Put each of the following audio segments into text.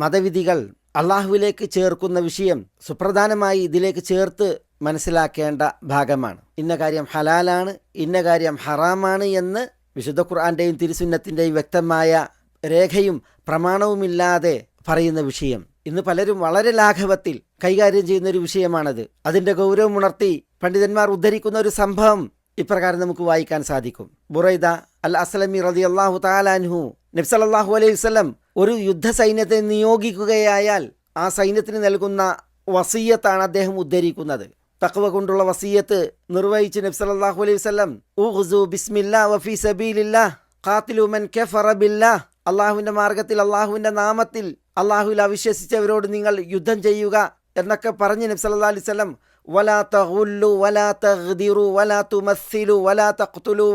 മതവിധികൾ അള്ളാഹുവിലേക്ക് ചേർക്കുന്ന വിഷയം സുപ്രധാനമായി ഇതിലേക്ക് ചേർത്ത് മനസ്സിലാക്കേണ്ട ഭാഗമാണ്. ഇന്ന കാര്യം ഹലാലാണ് ഇന്ന കാര്യം ഹറാമാണ് എന്ന് വിശുദ്ധ ഖുർആന്റെയും തിരുസുന്നത്തിന്റെയും വ്യക്തമായ രേഖയും പ്രമാണവുമില്ലാതെ പറയുന്ന വിഷയം. ഇന്ന് പലരും വളരെ ലാഘവത്തിൽ കൈകാര്യം ചെയ്യുന്ന ഒരു വിഷയമാണത്. അതിന്റെ ഗൗരവം ഉണർത്തി പണ്ഡിതന്മാർ ഉദ്ധരിക്കുന്ന ഒരു സംഭവം ഇപ്രകാരം നമുക്ക് വായിക്കാൻ സാധിക്കും. ബുറൈദ അൽ അസ്ലമി റതി അള്ളാഹു താലാൻഹു നബ്സലല്ലാഹു അലൈഹി വസ്ലം ഒരു യുദ്ധസൈന്യത്തെ നിയോഗിക്കുകയായാൽ ആ സൈന്യത്തിന് നൽകുന്ന വസീയത്താണ് അദ്ദേഹം ഉദ്ധരിക്കുന്നത്. തക്വ കൊണ്ടുള്ള വസീയത്ത് നിർവഹിച്ച് നബ്സലല്ലാഹു അലൈഹി വസ്ലം ഊഹു ബിസ്മില്ലാ വഫി സബീലില്ലാ ഖാത്തിലു മൻ കഫറ ബില്ലാ. അള്ളാഹുവിന്റെ മാർഗത്തിൽ അള്ളാഹുവിന്റെ നാമത്തിൽ അള്ളാഹുവിൽ അവിശ്വസിച്ചവരോട് നിങ്ങൾ യുദ്ധം ചെയ്യുക എന്നൊക്കെ പറഞ്ഞ് നബി സല്ലല്ലാഹു അലൈഹി വലാ വലാ വലാ വലാ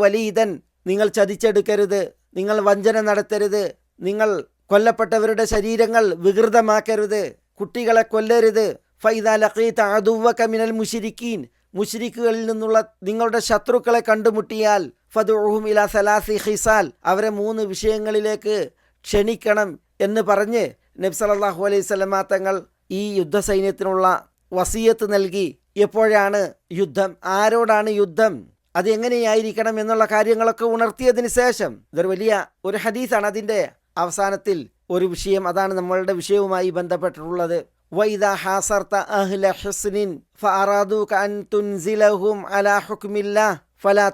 വലീദൻ. നിങ്ങൾ ചതിച്ചെടുക്കരുത് നിങ്ങൾ വഞ്ചന നടത്തരുത് നിങ്ങൾ കൊല്ലപ്പെട്ടവരുടെ ശരീരങ്ങൾ വികൃതമാക്കരുത്. കുട്ടികളെ കൊല്ലരുത്. ഫൈദ ലഖീത അദുവക മിനൽ മുഷിരിക്കീൻ മുഷിരിക്കുകളിൽ നിന്നുള്ള നിങ്ങളുടെ ശത്രുക്കളെ കണ്ടുമുട്ടിയാൽ ഫതുഹും ഇല സലാസി ഹിസാൽ അവരെ മൂന്ന് വിഷയങ്ങളിലേക്ക് ക്ഷണിക്കണം എന്ന് പറഞ്ഞ് നബി സല്ലല്ലാഹു അലൈഹി സ്വലമാ തങ്ങൾ ഈ യുദ്ധസൈന്യത്തിനുള്ള വസീയത്ത് നൽകി. എപ്പോഴാണ് യുദ്ധം? ആരോടാണ് യുദ്ധം? അത് എങ്ങനെയായിരിക്കണം എന്നുള്ള കാര്യങ്ങളൊക്കെ ഉണർത്തിയതിന് ശേഷം. ഇതൊരു വലിയ ഒരു ഹദീസാണ് അതിന്റെ അവസാനത്തിൽ ഒരു വിഷയം അതാണ് നമ്മളുടെ വിഷയവുമായി ബന്ധപ്പെട്ടിട്ടുള്ളത്. ഹാസർത്ത ഹുസ്നിൻ തുൻസിലഹും അലാ ഫലാ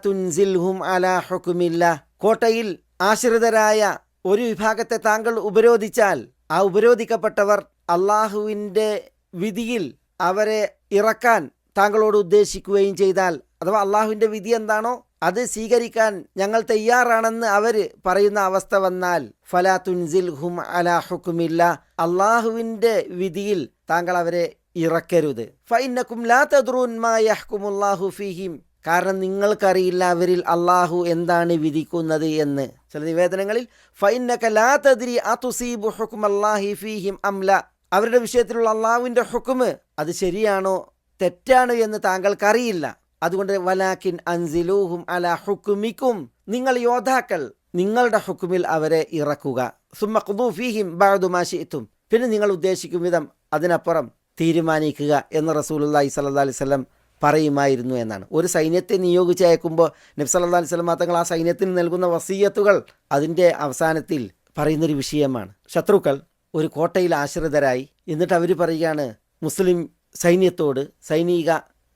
അലാ കോട്ടയിൽ ആശ്രിതരായ ഒരു വിഭാഗത്തെ താങ്കൾ ഉപരോധിച്ചാൽ ആ ഉപരോധിക്കപ്പെട്ടവർ അള്ളാഹുവിന്റെ വിധിയിൽ അവരെ ഇറക്കാൻ താങ്കളോട് ഉദ്ദേശിക്കുകയും ചെയ്താൽ അഥവാ അള്ളാഹുവിന്റെ വിധി എന്താണോ അത് സ്വീകരിക്കാൻ ഞങ്ങൾ തയ്യാറാണെന്ന് അവർ പറയുന്ന അവസ്ഥ വന്നാൽ ഫലാ തുൻസിൽ ഹും അലാ ഹുക്കുമില്ല അള്ളാഹുവിന്റെ വിധിയിൽ താങ്കൾ അവരെ ഇറക്കരുത്. ഫൈനക്കും ലാ തദ്റൂൻ മാ യഹ്കുമുല്ലാഹു ഫീഹിം. കാരണം നിങ്ങൾക്കറിയില്ല അവരിൽ അള്ളാഹു എന്താണ് വിധിക്കുന്നത് എന്ന്. ചില നിവേദനങ്ങളിൽ ഫൈനക്ക ലാ തദ്രി അതുസീബു ഹുക്കും അള്ളാഹി ഫീഹിം അംല അവരുടെ വിഷയത്തിലുള്ള അള്ളാഹുവിന്റെ ഹുക്കുമ് അത് ശരിയാണോ തെറ്റാണോ എന്ന് താങ്കൾക്കറിയില്ല. അതുകൊണ്ട് വലാക്കിൻ അൻസിലൂഹും അല ഹുക്കുമിക്കും. നിങ്ങൾ യോദ്ധാക്കൾ നിങ്ങളുടെ ഹുക്കുമിൽ അവരെ ഇറക്കുക. സുമ്മഖുദൂഫീഹിം ബാദുമാശിത്തും പിന്നെ നിങ്ങൾ ഉദ്ദേശിക്കും വിധം അതിനപ്പുറം തീരുമാനിക്കുക എന്ന് റസൂലി അലൈഹി സ്വലം പറയുമായിരുന്നു എന്നാണ്. ഒരു സൈന്യത്തെ നിയോഗിച്ച് അയക്കുമ്പോൾ അലൈഹി സ്വലം തങ്ങൾ ആ സൈന്യത്തിന് നൽകുന്ന വസീയത്തുകൾ അതിന്റെ അവസാനത്തിൽ പറയുന്നൊരു വിഷയമാണ്. ശത്രുക്കൾ ഒരു കോട്ടയിൽ ആശ്രിതരായി. എന്നിട്ട് അവർ പറയുകയാണ് മുസ്ലിം സൈന്യത്തോട് സൈനിക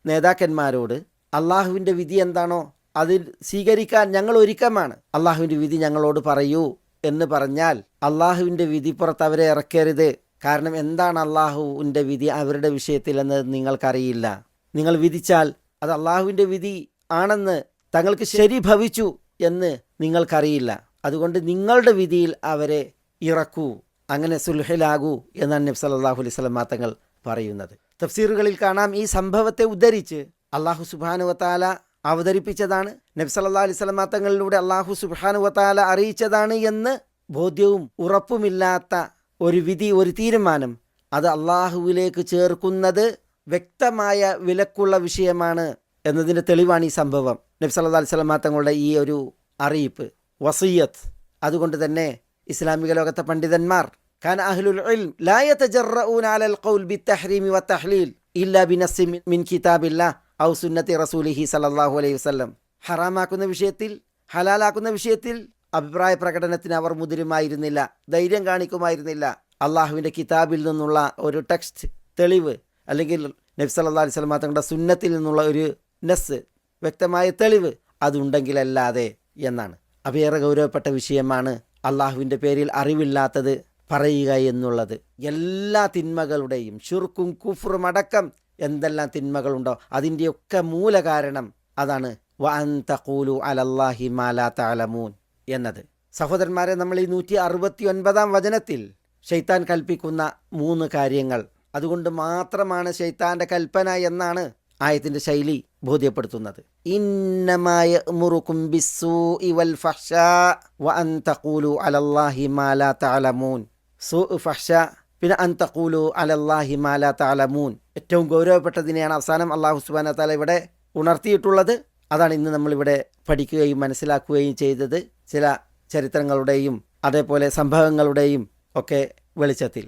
നേതാക്കന്മാരോട് അള്ളാഹുവിന്റെ വിധി എന്താണോ അതിൽ സ്വീകരിക്കാൻ ഞങ്ങൾ ഒരുക്കമാണ്. അള്ളാഹുവിന്റെ വിധി ഞങ്ങളോട് പറയൂ എന്ന് പറഞ്ഞാൽ അള്ളാഹുവിന്റെ വിധി പുറത്ത് അവരെ ഇറക്കരുത്. കാരണം എന്താണ് അള്ളാഹുവിന്റെ വിധി അവരുടെ വിഷയത്തിൽ എന്ന് നിങ്ങൾക്കറിയില്ല. നിങ്ങൾ വിധിച്ചാൽ അത് അള്ളാഹുവിന്റെ വിധി ആണെന്ന് തങ്ങൾക്ക് ശരി ഭവിച്ചു എന്ന് നിങ്ങൾക്കറിയില്ല. അതുകൊണ്ട് നിങ്ങളുടെ വിധിയിൽ അവരെ ഇറക്കൂ. അങ്ങനെ സുൽഹിലാകൂ എന്നാണ് നബി സല്ലല്ലാഹു അലൈഹി തങ്ങൾ പറയുന്നത്. തഫ്സീറുകളിൽ കാണാം ഈ സംഭവത്തെ ഉദ്ധരിച്ച് അള്ളാഹു സുബാനുവത്താല അവതരിപ്പിച്ചതാണ് നബി സല്ലല്ലാഹു അലൈഹി വസല്ലം തങ്ങളിലൂടെ അള്ളാഹു സുബാനുവത്താല അറിയിച്ചതാണ് എന്ന് ബോധ്യവും ഉറപ്പുമില്ലാത്ത ഒരു വിധി ഒരു തീരുമാനം അത് അള്ളാഹുവിലേക്ക് ചേർക്കുന്നത് വ്യക്തമായ വിലക്കുള്ള വിഷയമാണ് എന്നതിൻ്റെ തെളിവാണ് ഈ സംഭവം നബി സല്ലല്ലാഹു അലൈഹി വസല്ലം തങ്ങളുടെ ഈ ഒരു അറിയിപ്പ് വസീയത്ത് അതുകൊണ്ട് തന്നെ ഇസ്ലാമിക ലോകത്തെ പണ്ഡിതന്മാർ كان أهل العلم لا يتجرؤون على القول بالتحريم والتحليل إلا بنص من كتاب الله ഔ സുന്നത്തി റസൂലിഹി സലല്ലാഹു അലൈഹി വസ്ലം ഹറാമാക്കുന്ന വിഷയത്തിൽ ഹലാലാക്കുന്ന വിഷയത്തിൽ അഭിപ്രായ പ്രകടനത്തിന് അവർ മുതിരുമായിരുന്നില്ല ധൈര്യം കാണിക്കുമായിരുന്നില്ല. അള്ളാഹുവിന്റെ കിതാബിൽ നിന്നുള്ള ഒരു ടെക്സ്റ്റ് തെളിവ് അല്ലെങ്കിൽ നബി സല്ലാ അലൈഹി സ്വലമ തങ്ങളുടെ സുന്നത്തിൽ നിന്നുള്ള ഒരു നെസ് വ്യക്തമായ തെളിവ് അതുണ്ടെങ്കിലല്ലാതെ എന്നാണ്. അവേറെ ഗൗരവപ്പെട്ട വിഷയമാണ് അള്ളാഹുവിന്റെ പേരിൽ അറിവില്ലാത്തത് പറയുക എന്നുള്ളത്. എല്ലാ തിന്മകളുടെയും ഷുർക്കും കുഫറും അടക്കം എന്തെല്ലാം തിന്മകളുണ്ടോ അതിന്റെയൊക്കെ മൂലകാരണം അതാണ്. വഅൻ തഖൂലു അലല്ലാഹി മാലാ തഅലമൂൻ എന്നത്. സഹോദരന്മാരെ നമ്മൾ ഈ നൂറ്റി അറുപത്തി ഒൻപതാം വചനത്തിൽ ഷെയ്ത്താൻ കൽപ്പിക്കുന്ന മൂന്ന് കാര്യങ്ങൾ. അതുകൊണ്ട് മാത്രമാണ് ഷെയ്ത്താന്റെ കൽപ്പന എന്നാണ് ആയത്തിന്റെ ശൈലി ബോധ്യപ്പെടുത്തുന്നത്. ഇന്നമായ മുറുക്കും വൽ ഫഹ്ശാ വഅൻ തഖൂലു അലല്ലാഹി മാലാ തഅലമൂൻ. സു ഫഹ്ഷ പിന്നെ അൻ തഖൂലു അലല്ലാഹി മാല താലമൂൻ ഏറ്റവും ഗൗരവപ്പെട്ടതിനെയാണ് അവസാനം അള്ളാഹു സുബാന താല ഇവിടെ ഉണർത്തിയിട്ടുള്ളത്. അതാണ് ഇന്ന് നമ്മളിവിടെ പഠിക്കുകയും മനസ്സിലാക്കുകയും ചെയ്തത്. ചില ചരിത്രങ്ങളുടെയും അതേപോലെ സംഭവങ്ങളുടെയും ഒക്കെ വെളിച്ചത്തിൽ.